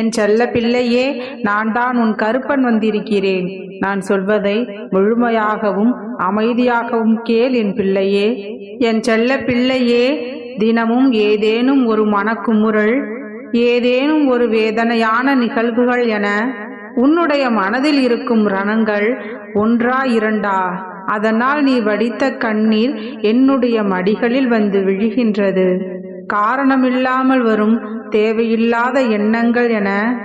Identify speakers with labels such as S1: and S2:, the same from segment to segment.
S1: என் செல்ல பிள்ளையே நான் தான் உன் கருப்பன் வந்திருக்கிறேன். நான் சொல்வதை முழுமையாகவும் அமைதியாகவும் கேள் என் பிள்ளையே. என் செல்ல பிள்ளையே தினமும் ஏதேனும் ஒரு மனக்குமுறல் ஏதேனும் ஒரு வேதனையான நிகழ்வுகள் என உன்னுடைய மனதில் இருக்கும் ரணங்கள் ஒன்றா இரண்டா? அதனால் நீ வடித்த கண்ணீர் என்னுடைய மடிகளில் வந்து விழுகின்றது. காரணமில்லாமல் வரும் தேவையில்லாத எண்ணங்கள் என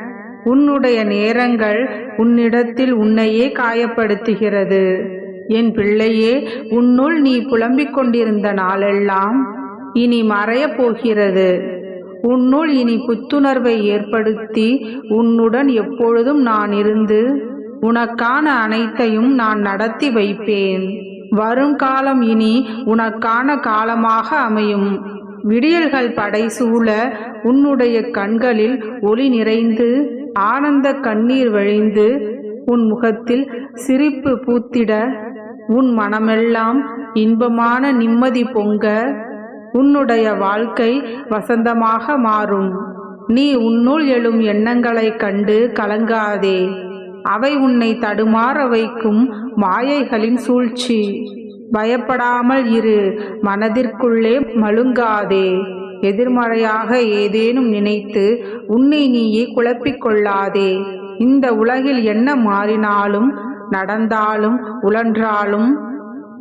S1: உன்னுடைய நேரங்கள் உன்னிடத்தில் உன்னையே காயப்படுத்துகிறது. என் பிள்ளையே உன்னுள் நீ புலம்பிக் கொண்டிருந்த நாளெல்லாம் இனி மறையப் போகிறது. உன்னுள் இனி புத்துணர்வை ஏற்படுத்தி உன்னுடன் எப்பொழுதும் நான் இருந்து உனக்கான அனைத்தையும் நான் நடத்தி வைப்பேன். வருங்காலம் இனி உனக்கான காலமாக அமையும். விடியல்கள் படை சூழ உன்னுடைய கண்களில் ஒளி நிறைந்து ஆனந்த கண்ணீர் வழிந்து உன் முகத்தில் சிரிப்பு பூத்திட உன் மனமெல்லாம் இன்பமான நிம்மதி பொங்க உன்னுடைய வாழ்க்கை வசந்தமாக மாறும். நீ உன்னுள் எழும் எண்ணங்களைக் கண்டு கலங்காதே. அவை உன்னை தடுமாற வைக்கும் மாயைகளின் சூழ்ச்சி. பயப்படாமல் இரு மனதிற்குள்ளே மழுங்காதே. எதிர்மறையாக ஏதேனும் நினைத்து உன்னை நீயே குழப்பிக் கொள்ளாதே இந்த உலகில் என்ன மாறினாலும் நடந்தாலும் உழன்றாலும்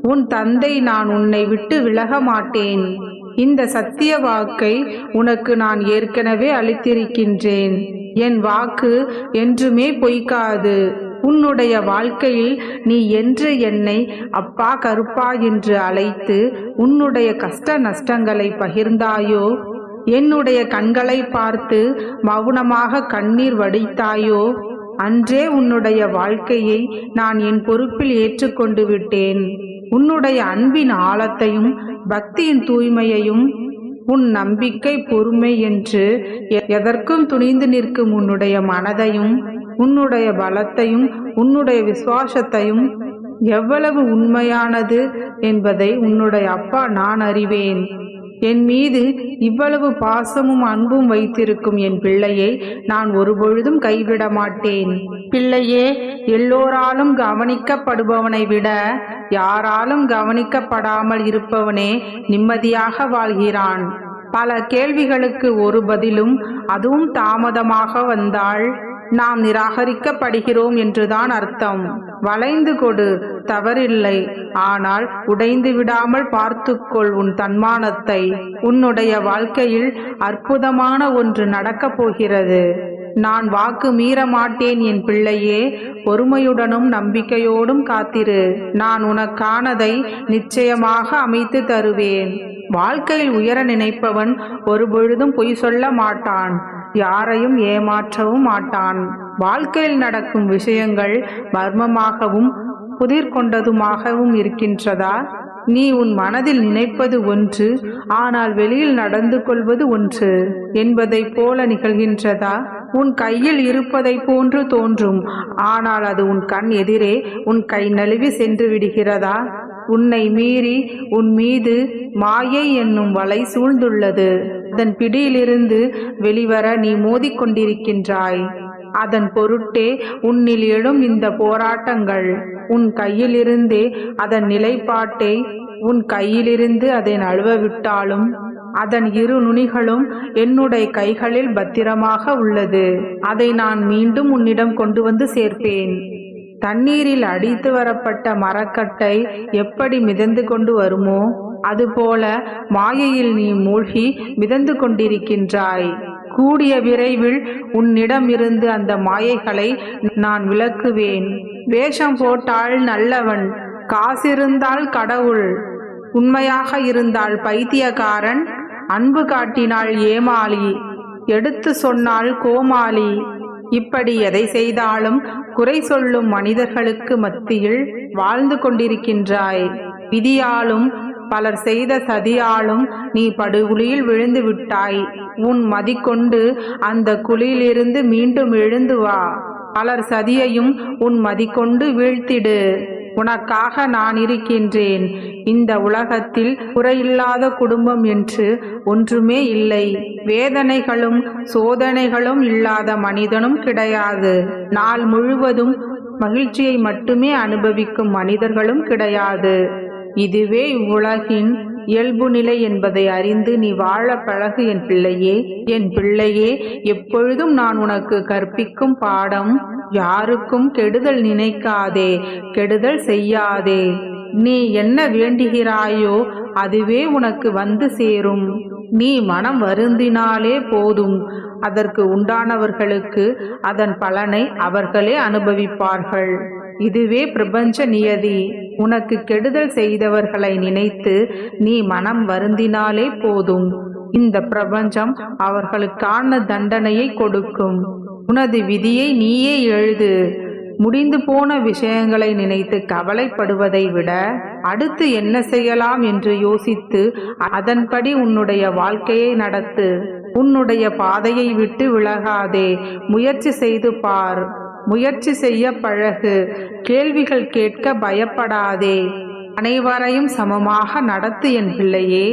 S1: உன் தந்தை நான் உன்னை விட்டு விலக மாட்டேன். இந்த சத்திய வாக்கை உனக்கு நான் ஏற்கனவே அளித்திருக்கின்றேன். என் வாக்கு என்றுமே பொய்க்காது. உன்னுடைய வாழ்க்கையில் நீ என்று என்னை அப்பா கருப்பா என்று அழைத்து உன்னுடைய கஷ்ட நஷ்டங்களை பகிர்ந்தாயோ? என்னுடைய கண்களை பார்த்து மௌனமாக கண்ணீர் வடித்தாயோ? அன்றே உன்னுடைய வாழ்க்கையை நான் என் பொறுப்பில் ஏற்றுக்கொண்டு விட்டேன். உன்னுடைய அன்பின் ஆழத்தையும் பக்தியின் தூய்மையையும் உன் நம்பிக்கை பொறுமை என்று எ- எதற்கும் துணிந்து நிற்கும் உன்னுடைய மனதையும் உன்னுடைய பலத்தையும் உன்னுடைய விசுவாசத்தையும் எவ்வளவு உண்மையானது என்பதை உன்னுடைய அப்பா நான் அறிவேன். என் மீது இவ்வளவு பாசமும் அன்பும் வைத்திருக்கும் என் பிள்ளையை நான் ஒருபொழுதும் கைவிட மாட்டேன் பிள்ளையே எல்லோராலும் கவனிக்கப்படுபவனை விட யாராலும் கவனிக்கப்படாமல் இருப்பவனே நிம்மதியாக வாழ்கிறான். பல கேள்விகளுக்கு ஒரு பதிலும் அதுவும் தாமதமாக வந்தால் நாம் நிராகரிக்கப்படுகிறோம் என்றுதான் அர்த்தம். வளைந்து கொடு தவறில்லை. ஆனால் உடைந்து விடாமல் பார்த்துக்கொள் உன் தன்மானத்தை. உன்னுடைய வாழ்க்கையில் அற்புதமான ஒன்று நடக்கப் போகிறது. நான் வாக்கு மீற மாட்டேன் என் பிள்ளையே பொறுமையுடனும் நம்பிக்கையோடும் காத்திரு. நான் உனக்கானதை நிச்சயமாக அமைத்து தருவேன். வாழ்க்கையில் உயர நினைப்பவன் ஒருபொழுதும் பொய் சொல்ல மாட்டான். யாரையும் ஏமாற்றவும் மாட்டான். வாழ்க்கையில் நடக்கும் விஷயங்கள் மர்மமாகவும் புதிர் கொண்டதுமாகவும் இருக்கின்றதா? நீ உன் மனதில் நினைப்பது ஒன்று ஆனால் வெளியில் நடந்து கொள்வது ஒன்று. என்பதைப் போல நிகழ்கின்றதா? உன் கையில் இருப்பதைப் போன்று தோன்றும். ஆனால் அது உன் கண் எதிரே உன் கை நழுவி சென்று விடுகிறதா? உன்னை மீறி உன் மீது மாயை என்னும் வலை சூழ்ந்துள்ளது. அதன் பிடியிலிருந்து வெளிவர நீ மோதிக்கொண்டிருக்கின்றாய். அதன் பொருட்டே உன்னில் எழும் இந்த போராட்டங்கள். உன் கையிலிருந்தே அதன் நிலைப்பாட்டை உன் கையிலிருந்து அதை நழுவ விட்டாலும் அதன் இரு நுனிகளும் என்னுடைய கைகளில் பத்திரமாக உள்ளது. அதை நான் மீண்டும் உன்னிடம் கொண்டு வந்து சேர்ப்பேன். தண்ணீரில் அடித்து வரப்பட்ட மரக்கட்டை எப்படி மிதந்து கொண்டு வருமோ அதுபோல மாயையில் நீ மூழ்கி மிதந்து கொண்டிருக்கின்றாய். கூடிய விரைவில் உன்னிடமிருந்து அந்த மாயைகளை நான் விளக்குவேன் வேஷம் போட்டால் நல்லவன் காசிருந்தால் கடவுள். உண்மையாக இருந்தால் பைத்தியக்காரன் அன்பு காட்டினாள் ஏமாளி. எடுத்து சொன்னால் கோமாளி. இப்படி எதை செய்தாலும் குறை சொல்லும் மனிதர்களுக்கு மத்தியில் வாழ்ந்து கொண்டிருக்கின்றாய். விதியாலும் பலர் செய்த சதியாலும் நீ படுகுழியில் விழுந்து விட்டாய். உன் மதிக்கொண்டு அந்த குழியிலிருந்து மீண்டும் எழுந்து வா. பலர் சதியையும் உன் மதிக்கொண்டு வீழ்த்திடு. உனக்காக நான் இருக்கின்றேன். இந்த உலகத்தில் குறையில்லாத குடும்பம் என்று ஒன்றுமே இல்லை. வேதனைகளும் சோதனைகளும் இல்லாத மனிதனும் கிடையாது. நாள் முழுவதும் மகிழ்ச்சியை மட்டுமே அனுபவிக்கும் மனிதர்களும் கிடையாது. இதுவே இவ்வுலகின் இயல்பு நிலை என்பதை அறிந்து நீ வாழ பழகு என் பிள்ளையே என் பிள்ளையே எப்பொழுதும் நான் உனக்கு கற்பிக்கும் பாடம் யாருக்கும் கெடுதல் நினைக்காதே கெடுதல் செய்யாதே. நீ என்ன வேண்டுகிறாயோ அதுவே உனக்கு வந்து சேரும். நீ மனம் வருந்தினாலே போதும். அதற்கு உண்டானவர்களுக்கு அதன் பலனை அவர்களே அனுபவிப்பார்கள். இதுவே பிரபஞ்ச நியதி. உனக்கு கெடுதல் செய்தவர்களை நினைத்து நீ மனம் வருந்தினாலே போதும். இந்த பிரபஞ்சம் அவர்களுக்கான தண்டனையை கொடுக்கும். உனது விதியை நீயே எழுது. முடிந்து போன விஷயங்களை நினைத்து கவலைப்படுவதை விட அடுத்து என்ன செய்யலாம் என்று யோசித்து அதன்படி உன்னுடைய வாழ்க்கையை நடத்து. உன்னுடைய பாதையை விட்டு விலகாதே. முயற்சி செய்து பார். முயற்சி செய்ய பழகு. கேள்விகள் கேட்க பயப்படாதே. அனைவரையும் சமமாக நடத்து என் பிள்ளையே.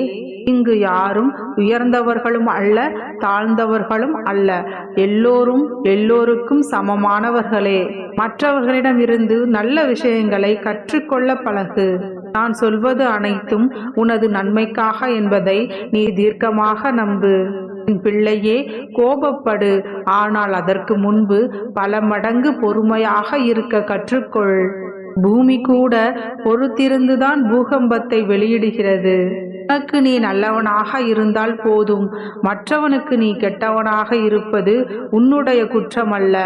S1: இங்கு யாரும் உயர்ந்தவர்களும் அல்ல தாழ்ந்தவர்களும் அல்ல. எல்லோரும் எல்லோருக்கும் சமமானவர்களே. மற்றவர்களிடமிருந்து நல்ல விஷயங்களை கற்றுக்கொள்ள பழகு. நான் சொல்வது அனைத்தும் உனது நன்மைக்காக என்பதை நீ தீர்க்கமாக நம்பு. பிள்ளையே கோபப்படு. ஆனால் அதற்கு முன்பு பல மடங்கு பொறுமையாக இருக்க கற்றுக்கொள். பூமி கூட பொறுத்திருந்துதான் பூகம்பத்தை வெளியிடுகிறது. உனக்கு நீ நல்லவனாக இருந்தால் போதும். மற்றவனுக்கு நீ கெட்டவனாக இருப்பது உன்னுடைய குற்றமல்ல.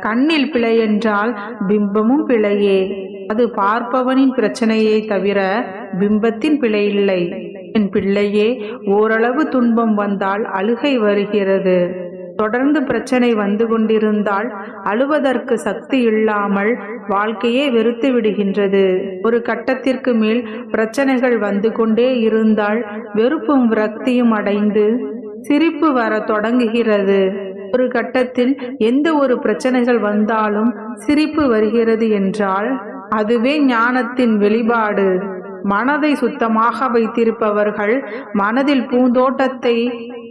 S1: கண்ணில் பிழை என்றால் பிம்பமும் பிழையே. அது பார்ப்பவனின் பிரச்சனையை தவிர பிம்பத்தின் பிழை இல்லை. என் பிள்ளையே ஓரளவு துன்பம் வந்தால் அழுகை வருகிறது. தொடர்ந்து பிரச்சனை வந்து கொண்டிருந்தால் அழுவதற்கு சக்தி இல்லாமல் வாழ்க்கையே வெறுத்து விடுகின்றது. ஒரு கட்டத்திற்கு மேல் பிரச்சனைகள் வந்து கொண்டே இருந்தால் வெறுப்பும் விரக்தியும் அடைந்து சிரிப்பு வர தொடங்குகிறது. ஒரு கட்டத்தில் எந்த ஒரு பிரச்சனைகள் வந்தாலும் சிரிப்பு வருகிறது என்றால் அதுவே ஞானத்தின் வெளிப்பாடு. மனதை சுத்தமாக வைத்திருப்பவர்கள் மனதில் பூந்தோட்டத்தை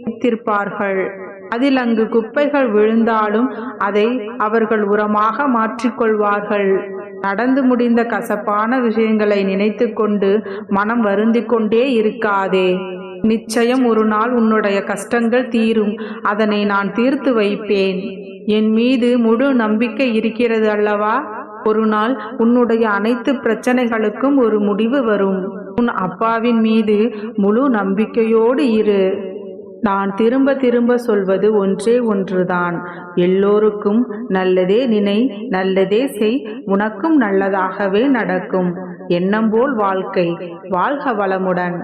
S1: வைத்திருப்பார்கள். அதில் அங்கு குப்பைகள் விழுந்தாலும் அதை அவர்கள் உரமாக மாற்றிக்கொள்வார்கள். நடந்து முடிந்த கசப்பான விஷயங்களை நினைத்து கொண்டு மனம் வருந்தி கொண்டே இருக்காதே. நிச்சயம் ஒரு நாள் உன்னுடைய கஷ்டங்கள் தீரும். அதனை நான் தீர்த்து வைப்பேன். என் மீது முழு நம்பிக்கை இருக்கிறது அல்லவா? ஒரு நாள் உன்னுடைய அனைத்து பிரச்சனைகளுக்கும் ஒரு முடிவு வரும். உன் அப்பாவின் மீது முழு நம்பிக்கையோடு இரு. நான் திரும்ப திரும்ப சொல்வது ஒன்றே ஒன்றுதான். எல்லோருக்கும் நல்லதே நினை நல்லதே செய் உனக்கும் நல்லதாகவே நடக்கும். எண்ணம் போல் வாழ்க்கை வாழ்க வளமுடன்.